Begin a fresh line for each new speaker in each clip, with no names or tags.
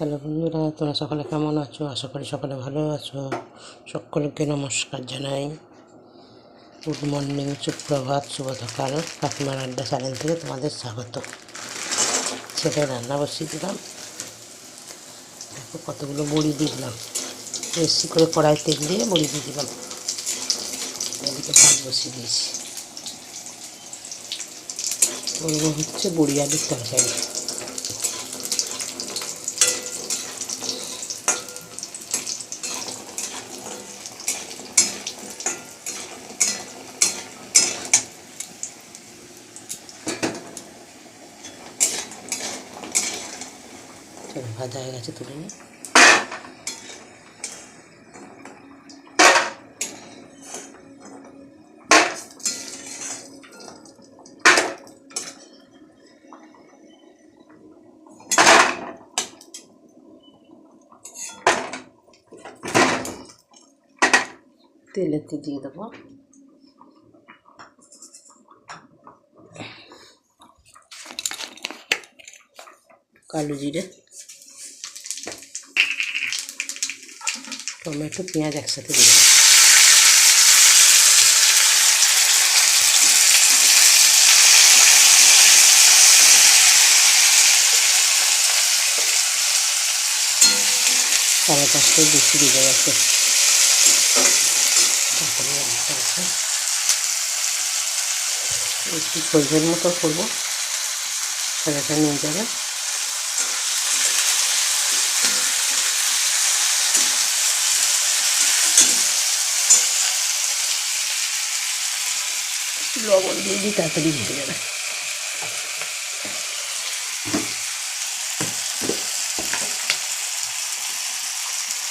Hello বন্ধুরা, তোমরা সকলে কেমন আছো? আশা করি সকলে ভালো আছো। সকলকে নমস্কার জানাই। গুড মর্নিং সুপ্রভাত শুভ সকাল কাকিমার আড্ডা চ্যানেল থেকে তোমাদের স্বাগত। ছেলে রান্না বসিয়ে দিলাম। কতগুলো বড়ি দিয়ে দিলাম। বেশি করে কড়াই তেল দিয়ে বড়ি দিয়ে দিলাম। এদিকে ভাত বসিয়ে দিয়েছি। হচ্ছে বড়ি আলুর তরকারি চলো ভাজা হয়ে গেছে তুলে নিই তেলেতে দিয়ে দেবো। কালো জিরে। টমেটো, পেঁয়াজ একসাথে দিয়ে দেবো। সাড়ে পাঁচটায় বেশি দিয়ে গেছে। একটু ঝোলঝোল মতো করব। ছেলেটা নিয়ে যাবে। লবণ দিয়ে দিই তাড়াতাড়ি হয়ে যাবে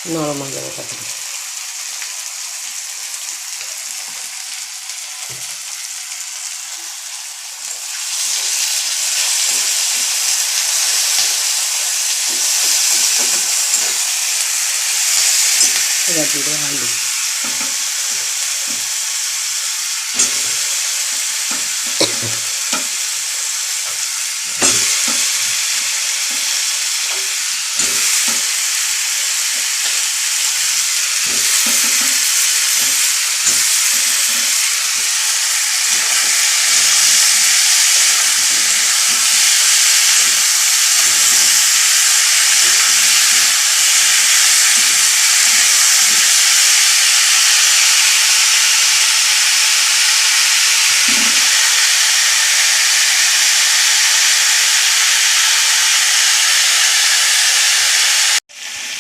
নরম হয়ে যাবে তাড়াতাড়ি এবার দিয়ে দেবো আলু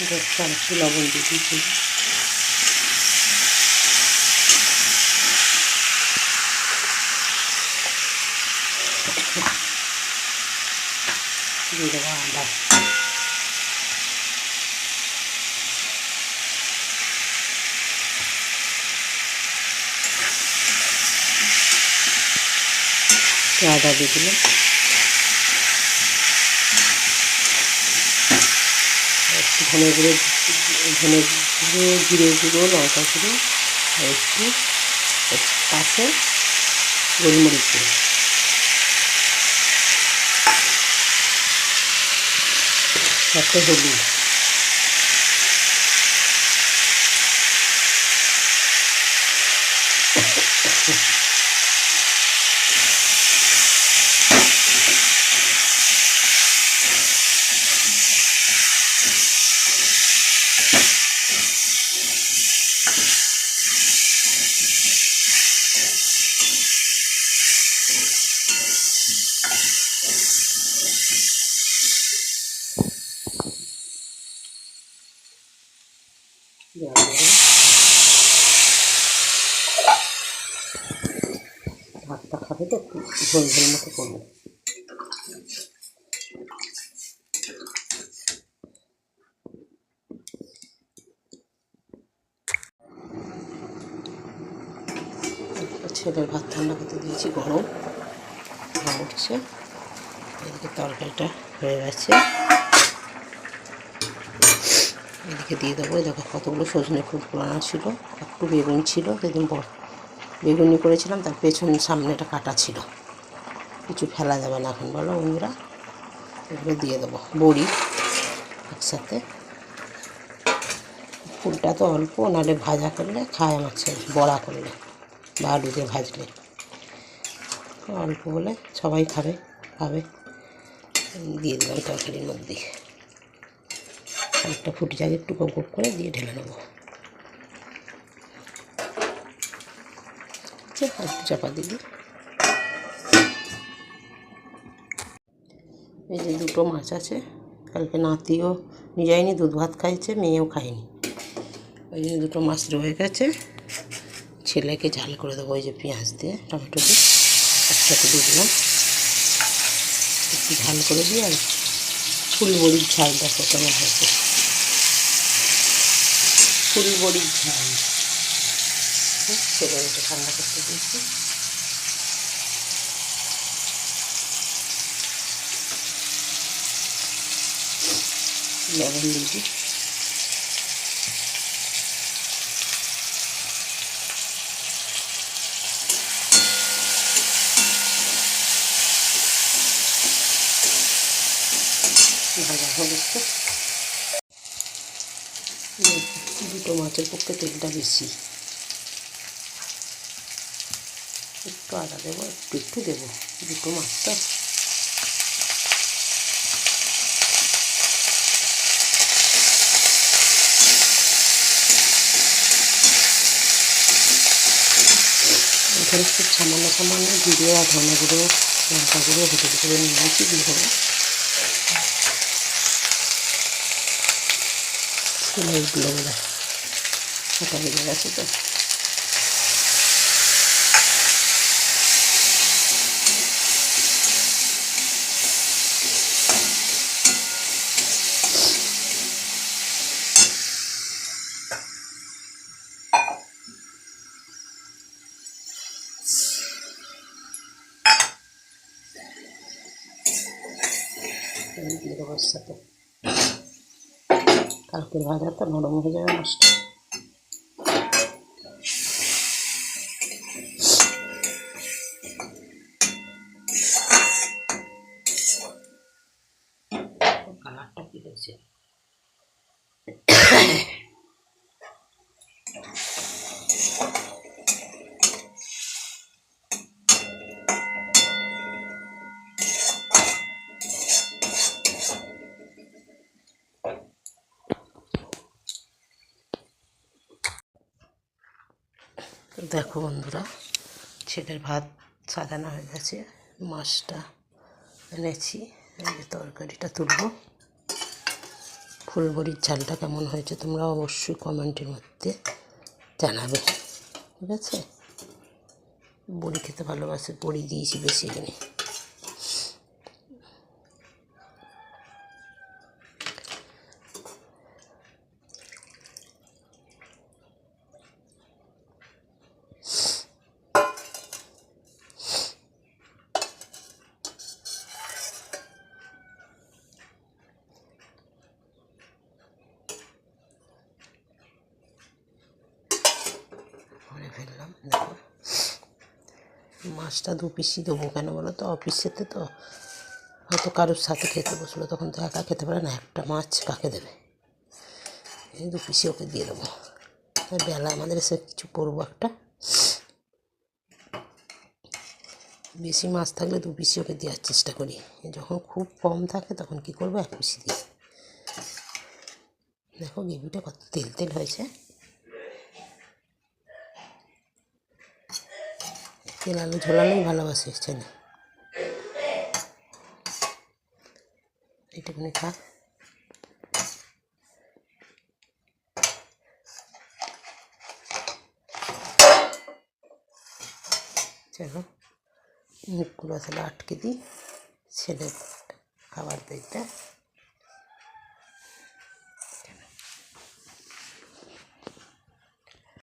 দশ চামচ লবণ দিয়ে দিয়েছি দিয়ে দেবো আদা আদা দিয়ে দিলাম ধনে গুঁড়ো ধনে গুঁড়ো জিরে গুঁড়ো লঙ্কা গুঁড়ো আর একটু পাশে গোলমরিচ গুঁড়ো। হলুদ জল দেবো ভাতটা তো একটু ঝোল মতো করবে। ছেলের ভাত ঠান্ডা করতে দিয়েছি গরম। উঠছে এদিকে তরকারিটা হয়ে গেছে। এদিকে দিয়ে দেবো। এই দেখো কতগুলো সজনে ফুল পোড়ানো ছিল, একটু বেগুন ছিল, সেদিন বড় বেগুনি করেছিলাম, তার পেছন সামনেটা কাটা ছিল। কিছু ফেলা যাবে না এখন, বলো বন্ধুরা। এগুলো দিয়ে দেবো, বড়ি একসাথে। ফুলটা তো অল্প, নাহলে ভাজা করলে, খায় আমার ছেলে, বড়া করলে, বা আলু দিয়ে ভাজলে। অল্প বলে সবাই খাবে খাবে। দিয়ে দিলাম তরকারির মধ্যে। একটা ফুটি যাকে একটু গোপ করে দিয়ে ঢেলে নেব। আচ্ছা, একটু চাপা দিবি। এই যে দুটো মাছ আছে কালকে নাতিও যায়নি দুধ ভাত খাইছে মেয়েও খায়নি। ওই জন্য দুটো মাছ রয়ে গেছে ছেলেকে ঝাল করে দেবো ওই যে পেঁয়াজ দিয়ে টমেটো দিয়ে একসাথে দিয়ে দিলাম। একটু ঝাল করে দিয়ে আর ফুল বড়ির ঝাল দেখো কেমন হয়েছে। ফুল বড়ির ঝাল ছেলে একটু ঠান্ডা করতে দিয়েছি। লবণ দিয়েছি দুটো মাছের পক্ষে তেলটা বেশি। একটু আদা দেবো, একটু একটু দেবো, দুটো মাছ এখানে খুব সামান্য সামান্য জিরে আর ধনে গুঁড়ো, লঙ্কা গুঁড়ো গুঁড়ো নিয়ে নিয়েছি, দিয়ে দেবো। উঠল বলে ওটা বেরিয়ে গেছে তো। আমি দিয়ে দেবো সাথে কালকের ভাজা তো নরম হয়ে যাবে মাছটা কালারটা কী হয়েছে? দেখো বন্ধুরা, ছেলের ভাত সাজানো হয়ে গেছে। মাছটা এনেছি, এই তরকারিটা তুলব। ফুলবড়ির ঝালটা কেমন হয়েছে তোমরা অবশ্যই কমেন্টের মধ্যে জানাবে, ঠিক আছে? বড়ি খেতে ভালোবাসে, বড়ি দিয়েছি বেশি এখানে। মাছটা দু পিসই দেবো কেন বলো তো? অফিসেতে তো হয়তো কারোর সাথে খেতে বসল, তখন তো একা খেতে পারে না, একটা মাছ কাকে দেবে? দু পিসি ওকে দিয়ে দেবো। বেলা আমাদের এসে কিছু করব একটা। বেশি মাছ থাকলে দু পিসি ওকে দেওয়ার চেষ্টা করি। যখন খুব কম থাকে তখন কি করব? এক পিসি দিই দেখো গ্রেভিটা কত তেল তেল হয়েছে। তেল, আলু ঝোলানোই ভালোবাসে ছেলে এইটুকুনি থাক চলো মুখগুলো তাহলে আটকে দিই ছেলে খাবার দিতে।